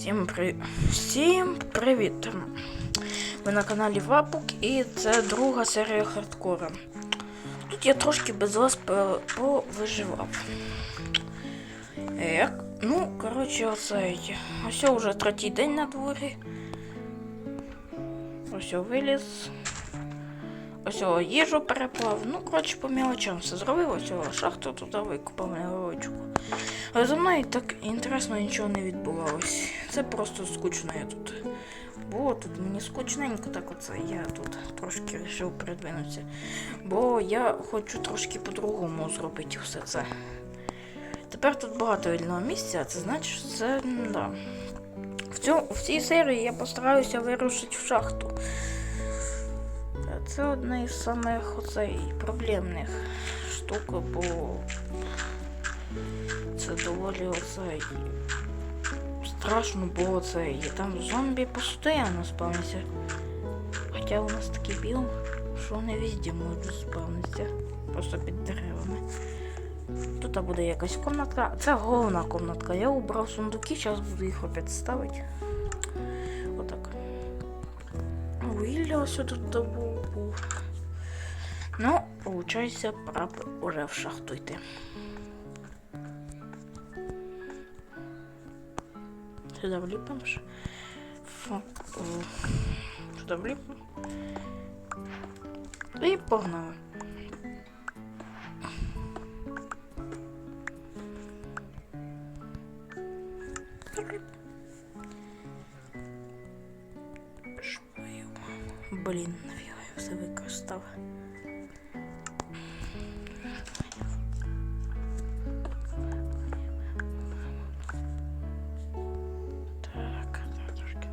Всім, при... Всім привіт! Ви на каналі Вапук і це друга серія хардкора. Тут я трошки без вас повиживав. Як? Ну, коротше, оцей. Ось вже третій день на дворі. Ось виліз. Ось о, їжу переплав. Ну, коротше, по мілочам все зробив. Ось о, шахту туди викопав невеличку. Але за мною так інтересно нічого не відбувалось. Це просто скучно я тут. Було тут мені скучненько, так оце я тут трошки вирішив передвинутися. Бо я хочу трошки по-другому зробити все це. Тепер тут багато вільного місця, це значить, що це да. В, цю, в цій серії я постараюся вирушити в шахту. Це одна із самих оцей проблемних штук, бо це доволі оцей страшно, бо це і там зомбі постійно спавняться. Хоча у нас такий біом, що вони везде можуть спавнитися. Просто під деревами. Тут буде якась комнатка. Це головна комнатка. Я убрав сундуки, зараз буду їх опять ставити. Уілля ось тут добув. був. Ну, виходить, пора уже в шахту йти. Сюда вліпимо Сюди вліпимо. І погнали. Блін, нафіга я все трошки.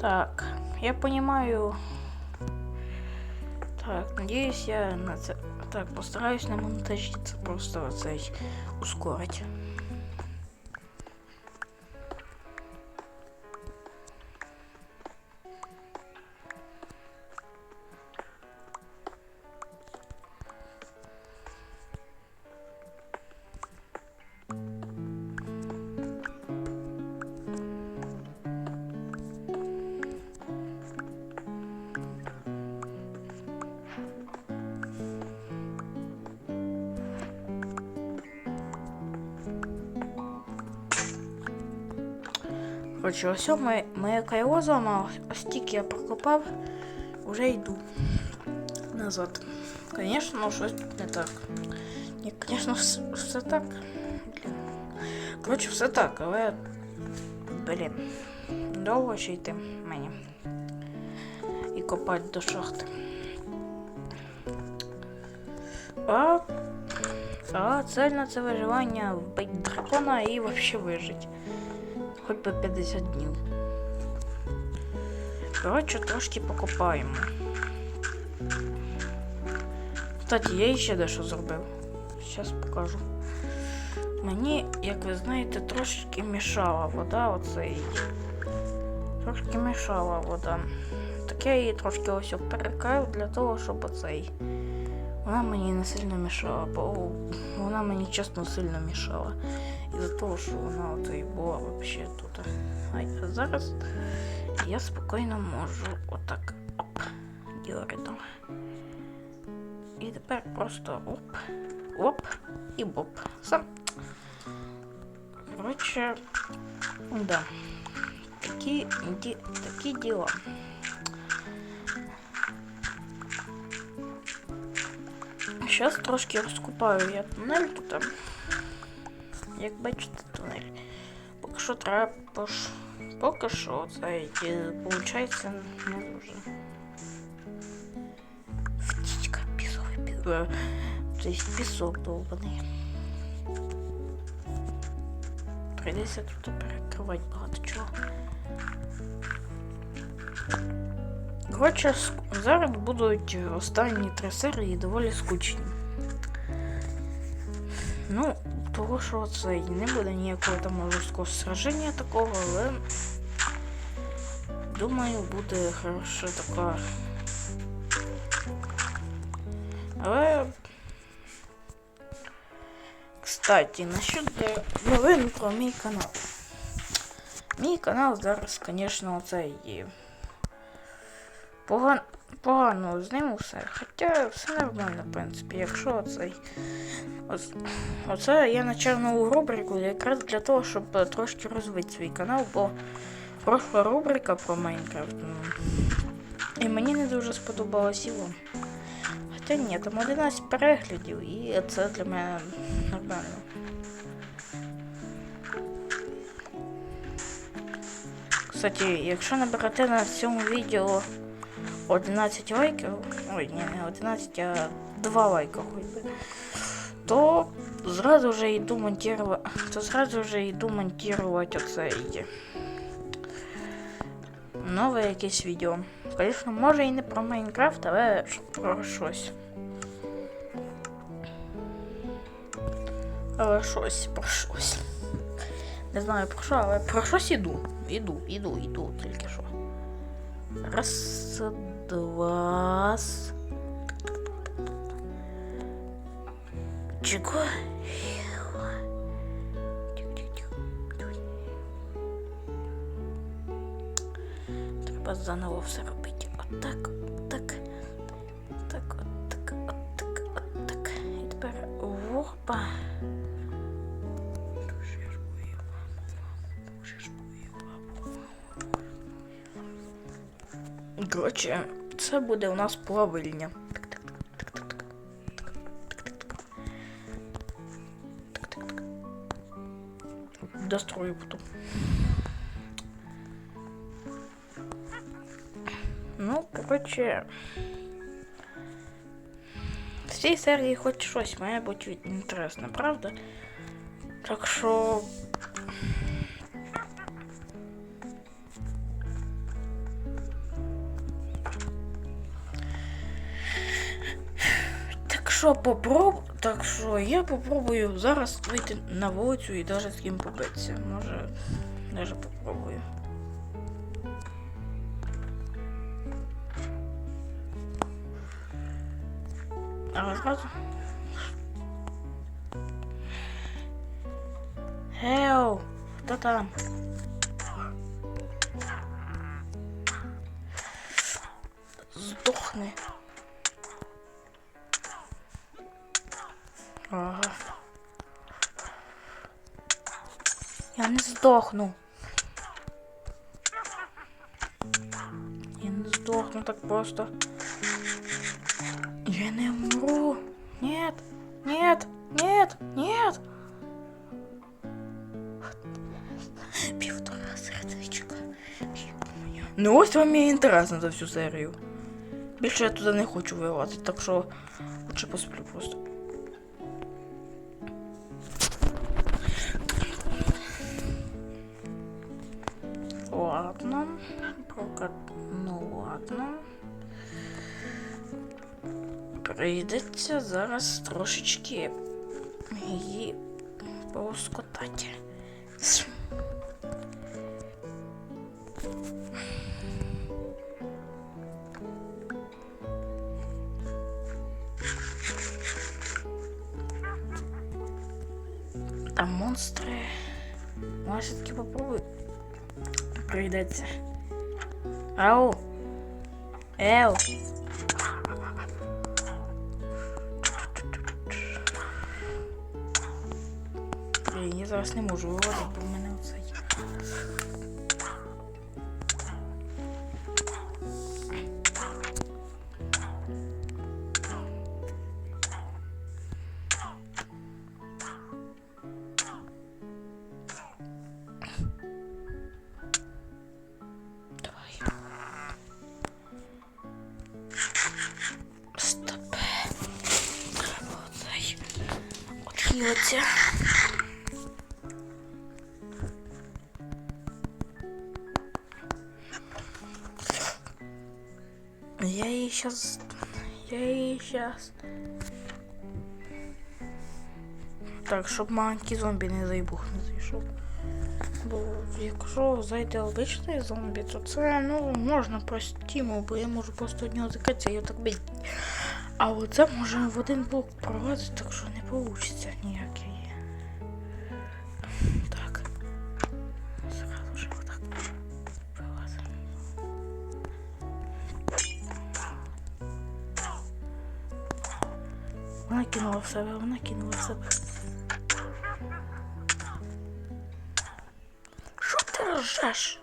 Так, я понимаю. Надеюсь, я на це. Так, постараюсь на монтажі це просто цей ускорить. Коротше, ось моє, моє кайло зламало, ось тільки я прокопав, вже йду назад. Звісно, ну, щось тут не так. Ні, звісно, все, все так. Блін. Коротше, все так, але. Блін. Довго ще йти мені. І копати до шахти. А, а цель на це виживання вбити дракона і взагалі вижити. Хоч би 50 днів. Коротше, трошки покопаємо. Кстати, я ще дещо зробив. Зараз покажу. Мені, як ви знаєте, трошки мішала вода оцей. Трошки мішала вода. Так я її трошки ось перекрив для того, щоб оцей. Вона мені не сильно мішала, бо вона мені чесно сильно мішала. Із-за того, що вона оцей була взагалі тут. А я зараз я спокійно можу отак оп, діоритом. І тепер просто оп, оп і боп. Сам. Коротше, да. Такі, ді, такі діла. Зараз трошки розкупаю я тунель тут. Як бачите, тунель. Поки що треба пош... Поки що це виходить не дуже. Птічка, пісовий пісок. Тобто пісок довбаний. Прийдеться тут перекривати багато чого. Коротше, ск- зараз будуть останні три серії доволі скучні. Ну, того, і не буде ніякого там жорсткого сраження такого, але думаю, буде хороша така. Але. Кстати, насчет е, новин про мій канал. Мій канал зараз, звісно, оцей є. Поган... Погано з ним усе. Хоча все нормально, в принципі, якщо оцей. Оце я почав рубрику якраз для того, щоб е, трошки розвити свій канал, бо прошла рубрика про Майнкрафт. ну, І мені не дуже сподобалось і вам. Хоча ні, там 11 переглядів, і це для мене нормально. Кстати, якщо наберете на цьому відео 11 лайків, ой, ні, не 11, а 2 лайка хоч би, то зразу же йду монтувати, то зразу же йду монтувати оце і нове якесь відео. Звісно, може і не про Майнкрафт, але про щось. Але щось, про щось. Не знаю про що, але про щось іду. Іду, іду, іду, тільки що. Раз, два. с- Чого? Треба заново все робити. Отак, Короче, це буде у нас плавильня. Дострою потом. Ну, короче, В цій серії хоч щось має бути інтересне, правда? Так що що попроб... Так що я попробую зараз вийти на вулицю і навіть з ким побитися. Може, навіть попробую. Але зразу. Гео, хто там? Здохни. Я не здохну. Я не здохну так просто. Я не умру. Нет, нет, нет, нет. Півтора сердечка. Ё-моё. Ну ось вам і інтересно за всю серію. Більше я туди не хочу вилазити, так що лучше посплю просто. Прокат... Ну ладно. Прийдеться зараз трошечки її полоскотати. Там монстри. Може, все-таки попробую. Прийдеться. Ау. Еу. Блін, я зараз не можу виводити, Отхилиться. Я її сейчас... Я її сейчас... Так, щоб маленький зомбі не зайбух не зайшов. Бо якщо зайде обичний зомбі, то це ну можна простімо, бо я можу просто від нього закритися і його так бить. А оце може в один блок пролазити, так що не вийде ніякий. Так. Зразу ж отак пролазимо. Вона кинула в себе, вона кинула в себе. Що ти ржеш?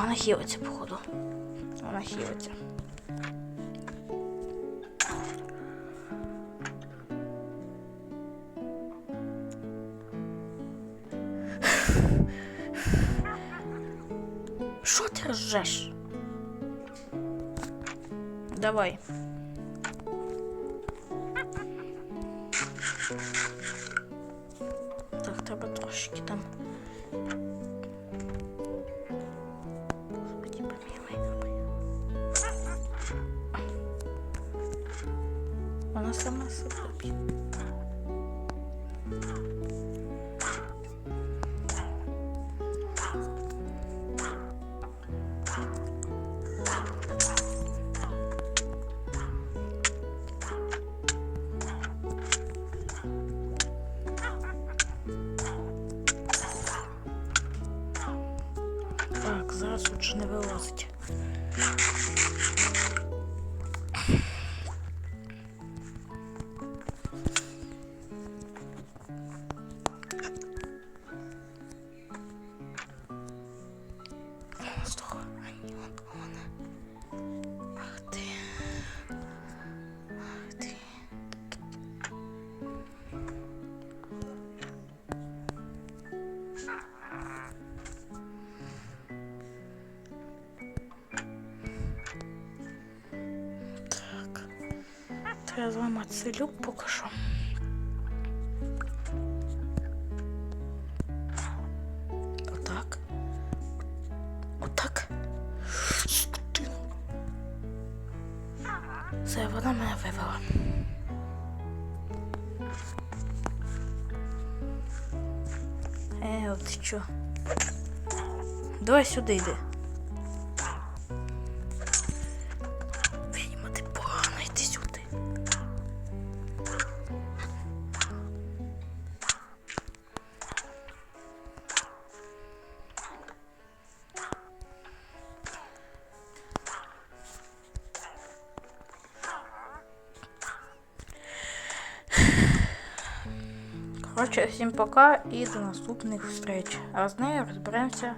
Вона хілиться, походу. Вона хілиться. Що ти ржеш? Давай. Так, треба трошки там. Так, же не вилазить. Треба зламати цей люк поки що. Отак. Отак. Все, вона мене вивела. Е, от що? Давай сюди йди. Коротше, всім пока і до наступних встреч. А з нею розберемося.